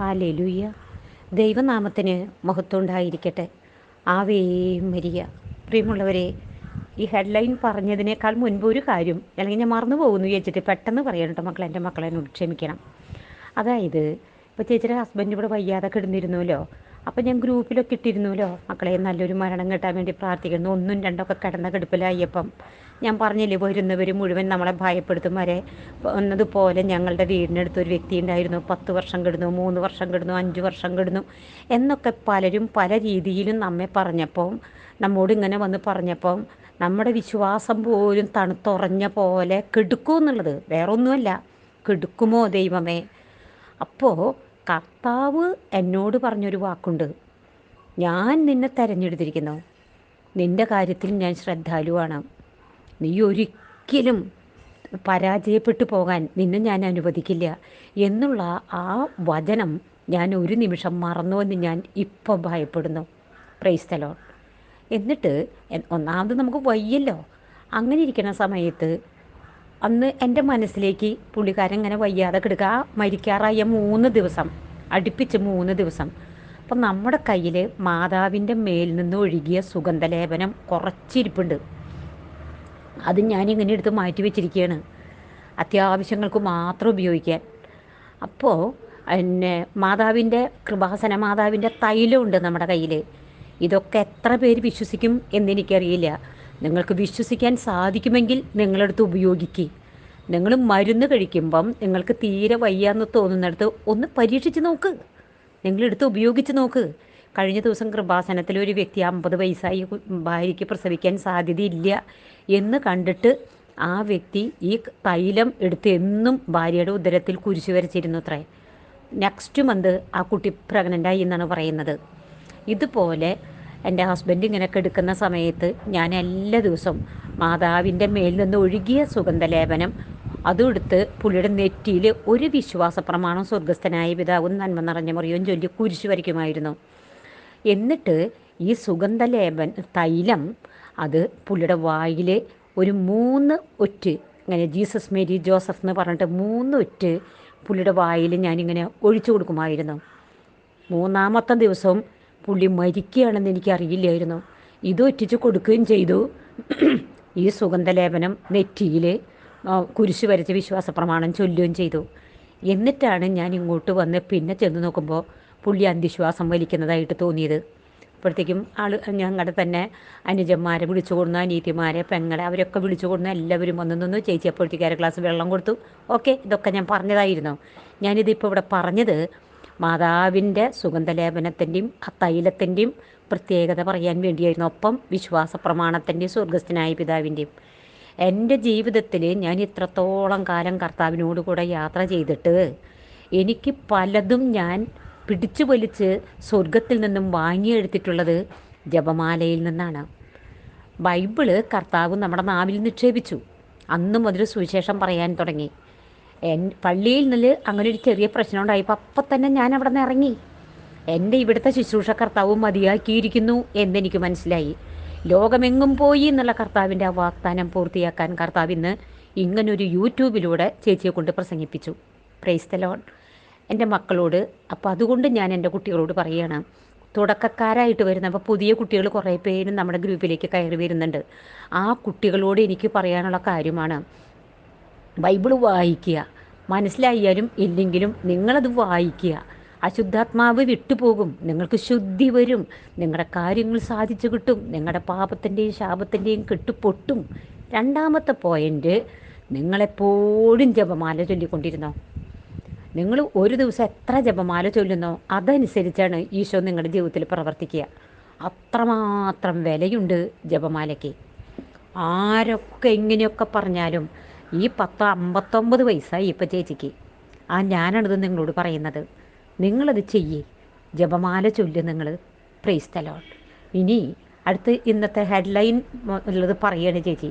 ഹാലലുയ്യ ദൈവനാമത്തിന് മഹത്വം ഉണ്ടായിരിക്കട്ടെ ആവേ മരിയ. പ്രിയമുള്ളവരെ ഈ ഹെഡ്ലൈൻ പറഞ്ഞതിനേക്കാൾ മുൻപ് ഒരു കാര്യം അല്ലെങ്കിൽ ഞാൻ മറന്നു പോകുന്നു ചേച്ചിട്ട് പെട്ടെന്ന് പറയണം കേട്ടോ മക്കളെ എന്റെ മക്കളെ എന്നോട് ക്ഷമിക്കണം. അതായത് ഇപ്പോൾ ചേച്ചിയുടെ ഹസ്ബൻഡ് ഇവിടെ വയ്യാതെ കിടന്നിരുന്നല്ലോ. അപ്പം ഞാൻ ഗ്രൂപ്പിലൊക്കെ ഇട്ടിരുന്നല്ലോ. മക്കളെ നല്ലൊരു മരണം കിട്ടാൻ വേണ്ടി പ്രാർത്ഥിക്കുന്നു ഒന്നും രണ്ടൊക്കെ കിടന്ന കിടപ്പിലായപ്പം ഞാൻ പറഞ്ഞില്ലേ വരുന്നവർ മുഴുവൻ നമ്മളെ ഭയപ്പെടുത്തും. വരെ എന്നതുപോലെ ഞങ്ങളുടെ വീടിനടുത്ത് ഒരു വ്യക്തി ഉണ്ടായിരുന്നു. പത്ത് വർഷം കിടന്നു മൂന്ന് വർഷം കിടന്നു അഞ്ച് വർഷം കിടന്നു എന്നൊക്കെ പലരും പല രീതിയിലും നമ്മെ പറഞ്ഞപ്പോൾ നമ്മോട് ഇങ്ങനെ വന്ന് പറഞ്ഞപ്പം നമ്മുടെ വിശ്വാസം പോലും തണുത്തുറഞ്ഞ പോലെ കെടുക്കും എന്നുള്ളത്. വേറെ ഒന്നുമല്ല കെടുക്കുമോ ദൈവമേ? അപ്പോൾ കർത്താവ് എന്നോട് പറഞ്ഞൊരു വാക്കുണ്ട്. ഞാൻ നിന്നെ തിരഞ്ഞെടുത്തിരിക്കുന്നു. നിന്റെ കാര്യത്തിൽ ഞാൻ ശ്രദ്ധാലുവാണ്. നീ ഒരിക്കലും പരാജയപ്പെട്ടു പോകാൻ നിന്നെ ഞാൻ അനുവദിക്കില്ല എന്നുള്ള ആ വചനം ഞാൻ ഒരു നിമിഷം മറന്നുവെന്ന് ഞാൻ ഇപ്പോൾ ഭയപ്പെടുന്നു. പ്രൈസ്തലോ എന്നിട്ട് ഒന്നാമത് നമുക്ക് വയ്യല്ലോ. അങ്ങനെ ഇരിക്കുന്ന സമയത്ത് അന്ന് എന്റെ മനസ്സിലേക്ക് പുള്ളിക്കാരൻ ഇങ്ങനെ വയ്യാതെ കിടക്കുക. ആ മരിക്കാറായ മൂന്ന് ദിവസം അടുപ്പിച്ച് മൂന്ന് ദിവസം. അപ്പം നമ്മുടെ കയ്യിൽ മാതാവിന്റെ മേൽ നിന്ന് ഒഴുകിയ സുഗന്ധലേപനം കുറച്ചിരിപ്പുണ്ട്. അത് ഞാനിങ്ങനെ എടുത്ത് മാറ്റി വെച്ചിരിക്കുകയാണ് അത്യാവശ്യങ്ങൾക്ക് മാത്രം ഉപയോഗിക്കാൻ. അപ്പോൾ പിന്നെ മാതാവിന്റെ കൃപാസന മാതാവിന്റെ തൈലമുണ്ട് നമ്മുടെ കയ്യിൽ ഇതൊക്കെ എത്ര പേര് വിശ്വസിക്കും എന്നെനിക്കറിയില്ല. നിങ്ങൾക്ക് വിശ്വസിക്കാൻ സാധിക്കുമെങ്കിൽ നിങ്ങളെടുത്ത് ഉപയോഗിക്കുക നിങ്ങൾ മരുന്ന് കഴിക്കുമ്പം നിങ്ങൾക്ക് തീരെ വയ്യാന്ന് തോന്നുന്നിടത്ത് ഒന്ന് പരീക്ഷിച്ച് നോക്ക്. നിങ്ങളെടുത്ത് ഉപയോഗിച്ച് നോക്ക്. കഴിഞ്ഞ ദിവസം കൃപാസനത്തിൽ ഒരു വ്യക്തി അമ്പത് വയസ്സായി ഭാര്യയ്ക്ക് പ്രസവിക്കാൻ സാധ്യതയില്ല എന്ന് കണ്ടിട്ട് ആ വ്യക്തി ഈ തൈലം എടുത്ത് എന്നും ഭാര്യയുടെ ഉദരത്തിൽ കുരിശു വരച്ചിരുന്നു അത്രേ. നെക്സ്റ്റ് മന്ത് ആ കുട്ടി പ്രഗ്നന്റായി എന്നാണ് പറയുന്നത്. ഇതുപോലെ എന്റെ ഹസ്ബൻഡ് ഇങ്ങനെ കെടുക്കുന്ന സമയത്ത് ഞാൻ എല്ലാ ദിവസവും മാതാവിന്റെ മേലിൽ നിന്ന് ഒഴുകിയ സുഗന്ധലേപനം അതെടുത്ത് പുള്ളിയുടെ നെറ്റിയിൽ ഒരു വിശ്വാസ പ്രമാണം സ്വർഗസ്ഥനായ പിതാവും നന്മ നിറഞ്ഞ മുറിയും ചൊല്ലി കുരിശു വരയ്ക്കുമായിരുന്നു. എന്നിട്ട് ഈ സുഗന്ധലേപൻ തൈലം അത് പുള്ളിയുടെ വായിൽ ഒരു മൂന്ന് ഒറ്റ് ഇങ്ങനെ ജീസസ് മേരി ജോസഫ് എന്ന് പറഞ്ഞിട്ട് മൂന്ന് ഒറ്റ് പുള്ളിയുടെ വായിൽ ഞാനിങ്ങനെ ഒഴിച്ചു കൊടുക്കുമായിരുന്നു. മൂന്നാമത്തെ ദിവസം പുള്ളി മരിക്കുകയാണെന്ന് എനിക്കറിയില്ലായിരുന്നു. ഇത് ഒറ്റിച്ച് കൊടുക്കുകയും ചെയ്തു. ഈ സുഗന്ധലേപനം നെറ്റിയിൽ കുരിശ് വരച്ച് വിശ്വാസ പ്രമാണം ചൊല്ലുകയും ചെയ്തു. എന്നിട്ടാണ് ഞാൻ ഇങ്ങോട്ട് വന്ന് പിന്നെ ചെന്ന് നോക്കുമ്പോൾ പുള്ളി അന്ധിശ്വാസം വലിക്കുന്നതായിട്ട് തോന്നിയത്. അപ്പോഴത്തേക്കും ആൾ ഞങ്ങളുടെ തന്നെ അനുജന്മാരെ വിളിച്ചു കൊടുന്ന അനീതിമാരെ പെങ്ങളെ അവരൊക്കെ വിളിച്ചു കൊടുന്ന എല്ലാവരും വന്നു നിന്നു. ചേച്ചി അപ്പോഴത്തേക്ക് അര ഗ്ലാസ് വെള്ളം കൊടുത്തു. ഓക്കെ ഇതൊക്കെ ഞാൻ പറഞ്ഞതായിരുന്നു. ഞാനിതിപ്പോൾ ഇവിടെ പറഞ്ഞത് മാതാവിന്റെ സുഗന്ധലേപനത്തിന്റെയും ആ തൈലത്തിന്റെയും പ്രത്യേകത പറയാൻ വേണ്ടിയായിരുന്നു. ഒപ്പം വിശ്വാസ പ്രമാണത്തിന്റെയും സ്വർഗസ്ഥനായ പിതാവിന്റെയും. എന്റെ ജീവിതത്തിൽ ഞാൻ ഇത്രത്തോളം കാലം കർത്താവിനോട് കൂടെ യാത്ര ചെയ്തിട്ട് എനിക്ക് പലതും ഞാൻ പിടിച്ചു വലിച്ച് സ്വർഗത്തിൽ നിന്നും വാങ്ങിയെടുത്തിട്ടുള്ളത് ജപമാലയിൽ നിന്നാണ്. ബൈബിൾ കർത്താവ് നമ്മുടെ നാവിൽ നിക്ഷേപിച്ചു. അന്ന് മുതൽ സുവിശേഷം പറയാൻ തുടങ്ങി. എൻ പള്ളിയിൽ നിന്ന് അങ്ങനെ ഒരു ചെറിയ പ്രശ്നം ഉണ്ടായപ്പോൾ അപ്പം തന്നെ ഞാൻ അവിടെ നിന്ന് ഇറങ്ങി. എന്റെ ഇവിടുത്തെ ശുശ്രൂഷ കർത്താവ് മതിയാക്കിയിരിക്കുന്നു എന്നെനിക്ക് മനസ്സിലായി. ലോകമെങ്ങും പോയി എന്നുള്ള കർത്താവിന്റെ ആ വാഗ്ദാനം പൂർത്തിയാക്കാൻ കർത്താവ് ഇന്ന് ഇങ്ങനൊരു യൂട്യൂബിലൂടെ ചേച്ചിയെ കൊണ്ട് പ്രസംഗിപ്പിച്ചു. പ്രൈസ്തലോൺ എന്റെ മക്കളോട് അപ്പോൾ അതുകൊണ്ട് ഞാൻ എന്റെ കുട്ടികളോട് പറയുകയാണ് തുടക്കക്കാരായിട്ട് വരുന്ന അപ്പോൾ പുതിയ കുട്ടികൾ കുറേ പേരും നമ്മുടെ ഗ്രൂപ്പിലേക്ക് കയറി വരുന്നുണ്ട്. ആ കുട്ടികളോട് എനിക്ക് പറയാനുള്ള കാര്യമാണ് ബൈബിൾ വായിക്കുക. മനസ്സിലായാലും ഇല്ലെങ്കിലും നിങ്ങളത് വായിക്കുക. അശുദ്ധാത്മാവ് വിട്ടുപോകും നിങ്ങൾക്ക് ശുദ്ധി വരും നിങ്ങളുടെ കാര്യങ്ങൾ സാധിച്ചു കിട്ടും നിങ്ങളുടെ പാപത്തിന്റെയും ശാപത്തിന്റെയും കെട്ടുപൊട്ടും രണ്ടാമത്തെ പോയിന്റ് നിങ്ങളെപ്പോഴും ജപമാല ചൊല്ലിക്കൊണ്ടിരുന്നോ? നിങ്ങൾ ഒരു ദിവസം എത്ര ജപമാല ചൊല്ലുന്നോ അതനുസരിച്ചാണ് ഈശോ നിങ്ങളുടെ ജീവിതത്തിൽ പ്രവർത്തിക്കുക. അത്രമാത്രം വിലയുണ്ട് ജപമാലയ്ക്ക്. ആരൊക്കെ എങ്ങനെയൊക്കെ പറഞ്ഞാലും ഈ പത്ത് അമ്പത്തൊമ്പത് വയസ്സായി ഇപ്പം ചേച്ചിക്ക്. ആ ഞാനാണിത് നിങ്ങളോട് പറയുന്നത്. നിങ്ങളത് ചെയ്യേ. ജപമാല ചൊല്ല് നിങ്ങൾ പ്രൈസ് തലോട്ട് ഇനി അടുത്ത് ഇന്നത്തെ ഹെഡ്ലൈൻ ഉള്ളത് പറയുകയാണ് ചേച്ചി.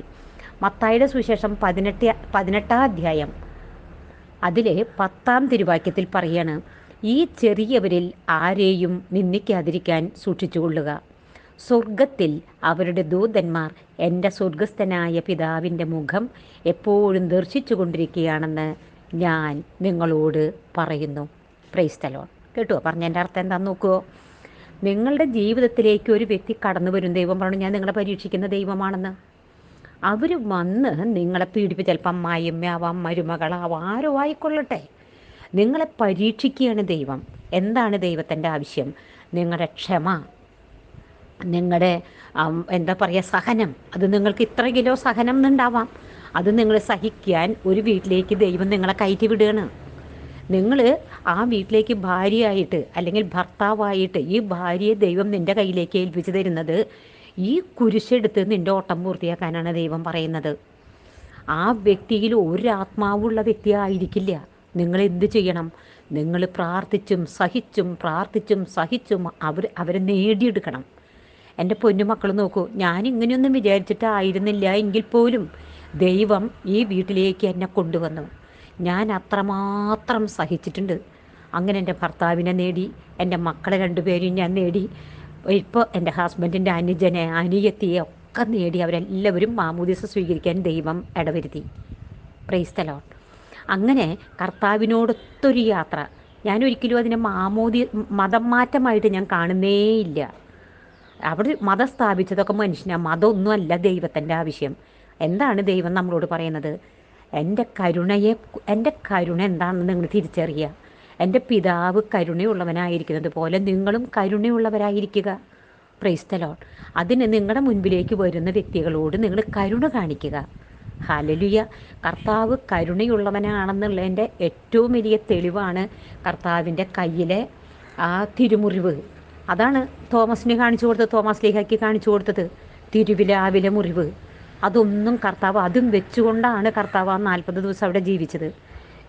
മത്തായുടെ സുവിശേഷം പതിനെട്ട് പതിനെട്ടാം അധ്യായം. അതിൽ പത്താം തിരുവാക്യത്തിൽ പറയാണ് ഈ ചെറിയവരിൽ ആരെയും നിന്ദിക്കാതിരിക്കാൻ സൂക്ഷിച്ചുകൊള്ളുക. സ്വർഗത്തിൽ അവരുടെ ദൂതന്മാർ എന്റെ സ്വർഗസ്ഥനായ പിതാവിന്റെ മുഖം എപ്പോഴും ദർശിച്ചു കൊണ്ടിരിക്കുകയാണെന്ന് ഞാൻ നിങ്ങളോട് പറയുന്നു. പ്രൈസ്തലോൺ കേട്ടോ പറഞ്ഞതിന്റെ അർത്ഥം എന്താണെന്ന് നോക്കുമോ നിങ്ങളുടെ ജീവിതത്തിലേക്ക് ഒരു വ്യക്തി കടന്നു വരും ദൈവം പറഞ്ഞു ഞാൻ നിങ്ങളെ പരീക്ഷിക്കുന്ന ദൈവമാണെന്ന്. അവർ വന്ന് നിങ്ങളെ പീഡിപ്പിച്ച് ചിലപ്പം അമ്മായിമ്മയാവാം മരുമകളാവാം ആരോ ആയിക്കൊള്ളട്ടെ. നിങ്ങളെ പരീക്ഷിക്കുകയാണ് ദൈവം. എന്താണ് ദൈവത്തിന്റെ ആവശ്യം? നിങ്ങളുടെ ക്ഷമ നിങ്ങളുടെ എന്താ പറയുക സഹനം. അത് നിങ്ങൾക്ക് ഇത്ര കിലോ സഹനം എന്നുണ്ടാവാം അത് നിങ്ങൾ സഹിക്കാൻ ഒരു വീട്ടിലേക്ക് ദൈവം നിങ്ങളെ കയറ്റി വിടുകയാണ്. നിങ്ങൾ ആ വീട്ടിലേക്ക് ഭാര്യയായിട്ട് അല്ലെങ്കിൽ ഭർത്താവായിട്ട് ഈ ഭാര്യയെ ദൈവം നിന്റെ കയ്യിലേക്ക് ഏൽപ്പിച്ചു തരുന്നത് ഈ കുരിശെടുത്ത് നിന്റെ ഓട്ടം പൂർത്തിയാക്കാനാണ് ദൈവം പറയുന്നത്. ആ വ്യക്തിയിൽ ഒരു ആത്മാവുള്ള വ്യക്തി ആയിരിക്കില്ല. നിങ്ങൾ എന്ത് ചെയ്യണം? നിങ്ങൾ പ്രാർത്ഥിച്ചും സഹിച്ചും പ്രാർത്ഥിച്ചും സഹിച്ചും അവർ അവരെ നേടിയെടുക്കണം. എന്റെ പൊന്നുമക്കൾ നോക്കൂ ഞാൻ ഇങ്ങനെയൊന്നും വിചാരിച്ചിട്ടായിരുന്നില്ല എങ്കിൽ പോലും ദൈവം ഈ വീട്ടിലേക്ക് എന്നെ കൊണ്ടുവന്നു. ഞാൻ അത്രമാത്രം സഹിച്ചിട്ടുണ്ട്. അങ്ങനെ എന്റെ ഭർത്താവിനെ നേടി എന്റെ മക്കളെ രണ്ടുപേരെയും ഞാൻ നേടി ഇപ്പോൾ എന്റെ ഹസ്ബൻഡിന്റെ അനുജനെ അനിയത്തിയെ ഒക്കെ നേടി അവരെല്ലാവരും മാമൂദിസ സ്വീകരിക്കാൻ ദൈവം ഇടവരുത്തി. പ്രൈസ്തലോ അങ്ങനെ കർത്താവിനോടൊത്തൊരു യാത്ര. ഞാനൊരിക്കലും അതിനെ മാമോദി മതം മാറ്റമായിട്ട് ഞാൻ കാണുന്നേയില്ല അവിടെ മതം സ്ഥാപിച്ചതൊക്കെ മനുഷ്യനാണ് മതമൊന്നുമല്ല ദൈവത്തിന്റെ ആവശ്യം. എന്താണ് ദൈവം നമ്മളോട് പറയുന്നത്? എന്റെ കരുണയെ എന്റെ കരുണ എന്താണെന്ന് നിങ്ങൾ തിരിച്ചറിയുക. എന്റെ പിതാവ് കരുണയുള്ളവനായിരിക്കുന്നത് പോലെ നിങ്ങളും കരുണയുള്ളവരായിരിക്കുക. പ്രൈസ്തലോൺ അതിന് നിങ്ങളുടെ മുൻപിലേക്ക് വരുന്ന വ്യക്തികളോട് നിങ്ങൾ കരുണ കാണിക്കുക. ഹാലലുയ കർത്താവ് കരുണയുള്ളവനാണെന്നുള്ളതിന്റെ ഏറ്റവും വലിയ തെളിവാണ് കർത്താവിന്റെ കയ്യിലെ ആ തിരുമുറിവ്. അതാണ് തോമസിന് കാണിച്ചു കൊടുത്തത് തോമസ് ലീഹയ്ക്ക് കാണിച്ചു കൊടുത്തത് തിരുവിലാവിലെ മുറിവ്. അതൊന്നും കർത്താവ് അതും വെച്ചുകൊണ്ടാണ് കർത്താവ് ആ നാൽപ്പത് ദിവസം അവിടെ ജീവിച്ചത്.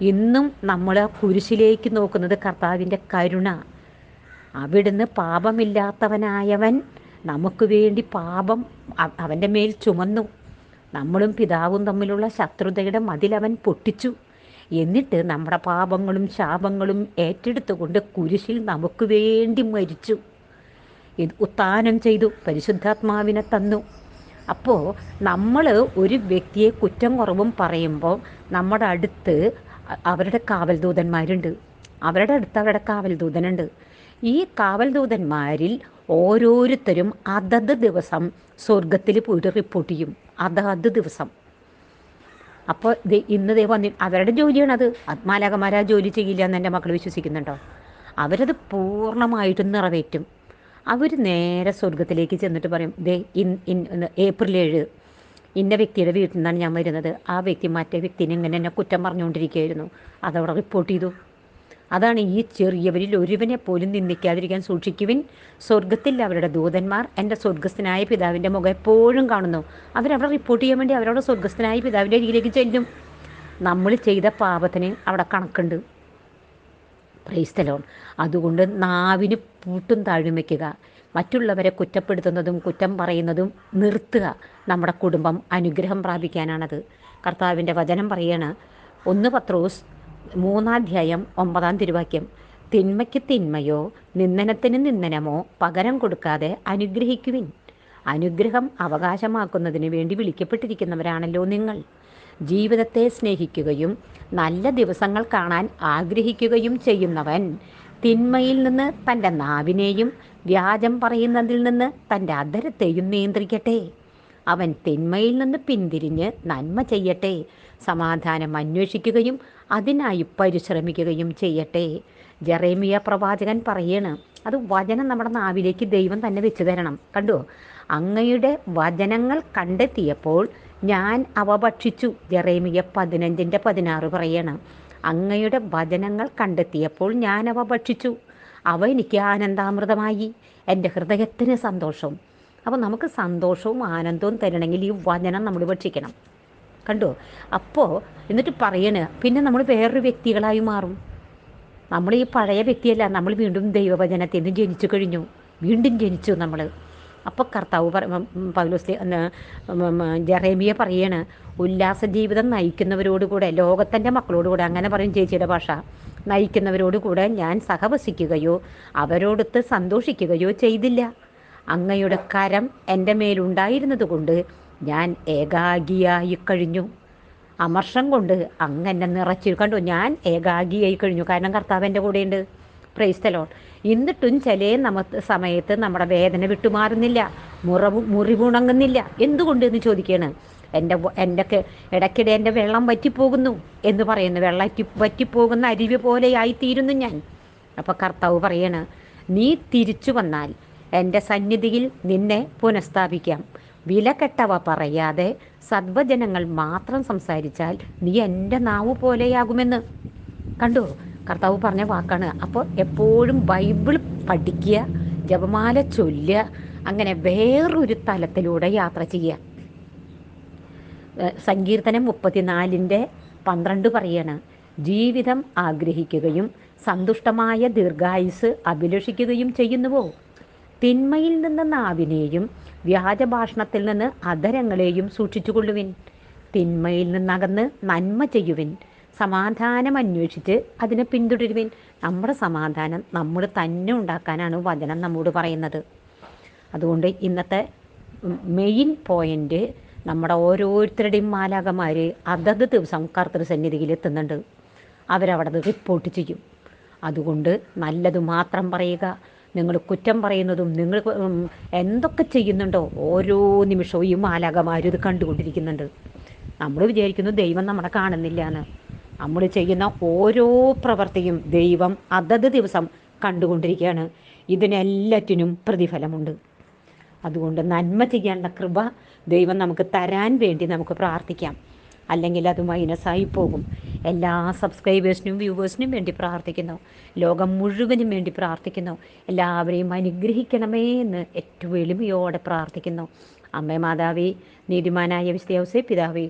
ഇന്നും നമ്മൾ കുരിശിലേക്ക് നോക്കുന്നത് കർത്താവിന്റെ കരുണ. അവിടുന്ന് പാപമില്ലാത്തവനായവൻ നമുക്ക് വേണ്ടി പാപം അവന്റെ മേൽ ചുമന്നു. നമ്മളും പിതാവും തമ്മിലുള്ള ശത്രുതയുടെ മതിലവൻ പൊട്ടിച്ചു. എന്നിട്ട് നമ്മുടെ പാപങ്ങളും ശാപങ്ങളും ഏറ്റെടുത്തുകൊണ്ട് കുരിശിൽ നമുക്ക് വേണ്ടി മരിച്ചു. ഇത് ഉത്താനം ചെയ്തു പരിശുദ്ധാത്മാവിനെ തന്നു. അപ്പോൾ നമ്മൾ ഒരു വ്യക്തിയെ കുറ്റം കുറവും പറയുമ്പോൾ നമ്മുടെ അടുത്ത് അവരുടെ കാവൽദൂതന്മാരുണ്ട്. അവരുടെ അടുത്ത് അവരുടെ കാവൽദൂതനുണ്ട്. ഈ കാവൽദൂതന്മാരിൽ ഓരോരുത്തരും അതത് ദിവസം സ്വർഗത്തിൽ പോയിട്ട് റിപ്പോർട്ട് ചെയ്യും. അതത് ദിവസം. അപ്പോൾ ഇന്ന് ദൈവം വന്നി അവരുടെ ജോലിയാണത്. മാലാകമാർ ആ ജോലി ചെയ്യില്ല എന്ന് എന്റെ മക്കൾ വിശ്വസിക്കുന്നുണ്ടോ? അവരത് പൂർണമായിട്ടും നിറവേറ്റും. അവർ നേരെ സ്വർഗത്തിലേക്ക് ചെന്നിട്ട് പറയും ദേ ഇൻ ഇൻ ഏപ്രിൽ ഏഴ് ഇന്ന വ്യക്തിയുടെ വീട്ടിൽ നിന്നാണ് ഞാൻ വരുന്നത്. ആ വ്യക്തി മറ്റേ വ്യക്തിനെ ഇങ്ങനെ എന്നെ കുറ്റം പറഞ്ഞുകൊണ്ടിരിക്കുകയായിരുന്നു. അതവിടെ റിപ്പോർട്ട് ചെയ്തു. അതാണ് ഈ ചെറിയവരിൽ ഒരുവനെ പോലും നിന്ദിക്കാതിരിക്കാൻ സൂക്ഷിക്കുവിൻ സ്വർഗത്തിൽ അവരുടെ ദൂതന്മാർ. എന്റെ സ്വർഗസ്ഥനായ പിതാവിന്റെ മുഖം എപ്പോഴും കാണുന്നു. അവരവിടെ റിപ്പോർട്ട് ചെയ്യാൻ വേണ്ടി അവരവിടെ സ്വർഗസ്ഥനായ പിതാവിന്റെ അരികിലേക്ക് ചെല്ലും. നമ്മൾ ചെയ്ത പാപത്തിന് അവിടെ കണക്കുണ്ട്. പ്രൈസ്തലോൺ അതുകൊണ്ട് നാവിന് പൂട്ടും താഴും വയ്ക്കുക മറ്റുള്ളവരെ കുറ്റപ്പെടുത്തുന്നതും കുറ്റം പറയുന്നതും നിർത്തുക നമ്മുടെ കുടുംബം അനുഗ്രഹം പ്രാപിക്കാനാണത്. കർത്താവിന്റെ വചനം പറയാണ് ഒന്ന് പത്രോസ് മൂന്നാധ്യായം ഒമ്പതാം തിരുവാക്യം തിന്മയ്ക്ക് തിന്മയോ നിന്ദനത്തിന് നിന്ദനമോ പകരം കൊടുക്കാതെ അനുഗ്രഹിക്കുവിൻ. അനുഗ്രഹം അവകാശമാക്കുന്നതിന് വേണ്ടി വിളിക്കപ്പെട്ടിരിക്കുന്നവരാണല്ലോ നിങ്ങൾ. ജീവിതത്തെ സ്നേഹിക്കുകയും നല്ല ദിവസങ്ങൾ കാണാൻ ആഗ്രഹിക്കുകയും ചെയ്യുന്നവൻ തിന്മയിൽ നിന്ന് തന്റെ നാവിനെയും വ്യാജം പറയുന്നതിൽ നിന്ന് തന്റെ അധരത്തെയും നിയന്ത്രിക്കട്ടെ. അവൻ തിന്മയിൽ നിന്ന് പിന്തിരിഞ്ഞ് നന്മ ചെയ്യട്ടെ. സമാധാനം അന്വേഷിക്കുകയും അതിനായി പരിശ്രമിക്കുകയും ചെയ്യട്ടെ. ജെറേമിയ പ്രവാചകൻ പറയണ് അത് വചനം നമ്മുടെ നാവിലേക്ക് ദൈവം തന്നെ വെച്ച് തരണം. കണ്ടോ? അങ്ങയുടെ വചനങ്ങൾ കണ്ടെത്തിയപ്പോൾ ഞാൻ അവ ഭക്ഷിച്ചു. ജെറേമിയ പതിനഞ്ചിന്റെ പതിനാറ് പറയണം അങ്ങയുടെ വചനങ്ങൾ കണ്ടെത്തിയപ്പോൾ ഞാൻ അവ ഭക്ഷിച്ചു. അവ എനിക്ക് ആനന്ദാമൃതമായി. എന്റെ ഹൃദയത്തിന് സന്തോഷവും അപ്പോൾ നമുക്ക് സന്തോഷവും ആനന്ദവും തരണമെങ്കിൽ ഈ വചനം നമ്മൾ ഭക്ഷിക്കണം കണ്ടോ? അപ്പോൾ എന്നിട്ട് പറയണ് പിന്നെ നമ്മൾ വേറൊരു വ്യക്തികളായി മാറും. നമ്മൾ ഈ പഴയ വ്യക്തിയല്ല നമ്മൾ വീണ്ടും ദൈവവചനത്തിൽ നിന്ന് ജനിച്ചു കഴിഞ്ഞു. വീണ്ടും ജനിച്ചു നമ്മൾ. അപ്പോൾ കർത്താവ് പൗലോസ് ജെറേമിയ പറയാണ് ഉല്ലാസ ജീവിതം നയിക്കുന്നവരോട് കൂടെ ലോകത്തിന്റെ മക്കളോട് കൂടെ അങ്ങനെ പറയും ചേച്ചിയുടെ ഭാഷ നയിക്കുന്നവരോട് കൂടെ ഞാൻ സഹവസിക്കുകയോ അവരോടൊത്ത് സന്തോഷിക്കുകയോ ചെയ്തില്ല. അങ്ങയുടെ കരം എന്റെ മേലുണ്ടായിരുന്നത് കൊണ്ട് ഞാൻ ഏകാഗിയായി കഴിഞ്ഞു. അമർഷം കൊണ്ട് അങ്ങനെ നിറച്ചു കണ്ടു? ഞാൻ ഏകാഗിയായി കഴിഞ്ഞു. കാരണം കർത്താവ് എന്റെ കൂടെയുണ്ട്. പ്രൈസ്തലോൺ എന്നിട്ടും ചില നമ്മ സമയത്ത് നമ്മുടെ വേദന വിട്ടുമാറുന്നില്ല. മുറവ് മുറിവുണങ്ങുന്നില്ല. എന്തുകൊണ്ട് എന്ന് ചോദിക്കുകയാണ് എന്റെ എന്റെ ഇടയ്ക്കിടെ എന്റെ വെള്ളം വറ്റിപ്പോകുന്നു എന്ന് പറയുന്നു വെള്ളം വറ്റി വറ്റിപ്പോകുന്ന അരുവി പോലെയായിത്തീരുന്നു ഞാൻ. അപ്പോൾ കർത്താവ് പറയാണ് നീ തിരിച്ചു വന്നാൽ എന്റെ സന്നിധിയിൽ നിന്നെ പുനഃസ്ഥാപിക്കാം. വിലക്കെട്ടവ പറയാതെ സദ്വജനങ്ങൾ മാത്രം സംസാരിച്ചാൽ നീ എന്റെ നാവ് പോലെയാകുമെന്ന് കണ്ടു? കർത്താവ് പറഞ്ഞ വാക്കാണ്. അപ്പോൾ എപ്പോഴും ബൈബിൾ പഠിക്കുക ജപമാല ചൊല്ലുക അങ്ങനെ വേറൊരു തലത്തിലൂടെ യാത്ര ചെയ്യുക. സങ്കീർത്തനം മുപ്പത്തിനാലിന്റെ പന്ത്രണ്ട് പറയാണ് ജീവിതം ആഗ്രഹിക്കുകയും സന്തുഷ്ടമായ ദീർഘായുസ് അഭിലഷിക്കുകയും ചെയ്യുന്നുവോ? തിന്മയിൽ നിന്ന് നാവിനെയും വ്യാജഭാഷണത്തിൽ നിന്ന് അധരങ്ങളെയും സൂക്ഷിച്ചുകൊള്ളുവിൻ. തിന്മയിൽ നിന്നകന്ന് നന്മ ചെയ്യുവിൻ. സമാധാനം അന്വേഷിച്ച് അതിനെ പിന്തുടരുവിൻ. നമ്മുടെ സമാധാനം നമ്മൾ തന്നെ ഉണ്ടാക്കാനാണ് വചനം നമ്മോട് പറയുന്നത്. അതുകൊണ്ട് ഇന്നത്തെ മെയിൻ പോയിന്റ് നമ്മുടെ ഓരോരുത്തരുടെയും മാലാകന്മാർ അതത് ദിവസം കർത്തൃസന്നിധിയിൽ എത്തുന്നുണ്ട്. അവരവിടെ റിപ്പോർട്ട് ചെയ്യും. അതുകൊണ്ട് നല്ലത് മാത്രം പറയുക. നിങ്ങൾ കുറ്റം പറയുന്നതും നിങ്ങൾ എന്തൊക്കെ ചെയ്യുന്നുണ്ടോ ഓരോ നിമിഷവും ഈ മാലാകമാരും ഇത് കണ്ടുകൊണ്ടിരിക്കുന്നുണ്ട്. നമ്മൾ വിചാരിക്കുന്നു ദൈവം നമ്മളെ കാണുന്നില്ല എന്ന്. നമ്മൾ ചെയ്യുന്ന ഓരോ പ്രവൃത്തിയും ദൈവം അതത് ദിവസം കണ്ടുകൊണ്ടിരിക്കുകയാണ്. ഇതിനെല്ലാറ്റിനും പ്രതിഫലമുണ്ട്. അതുകൊണ്ട് നന്മ ചെയ്യാനുള്ള കൃപ ദൈവം നമുക്ക് തരാൻ വേണ്ടി നമുക്ക് പ്രാർത്ഥിക്കാം. അല്ലെങ്കിൽ അത് മൈനസായി പോകും. എല്ലാ സബ്സ്ക്രൈബേഴ്സിനും വ്യൂവേഴ്സിനും വേണ്ടി പ്രാർത്ഥിക്കുന്നു. ലോകം മുഴുവനും വേണ്ടി പ്രാർത്ഥിക്കുന്നു. എല്ലാവരെയും അനുഗ്രഹിക്കണമേ എന്ന് ഏറ്റവും എളിമയോടെ പ്രാർത്ഥിക്കുന്നു. അമ്മേ മാതാവേ നീതിമാനായ വിശ്വസേ പിതാവേ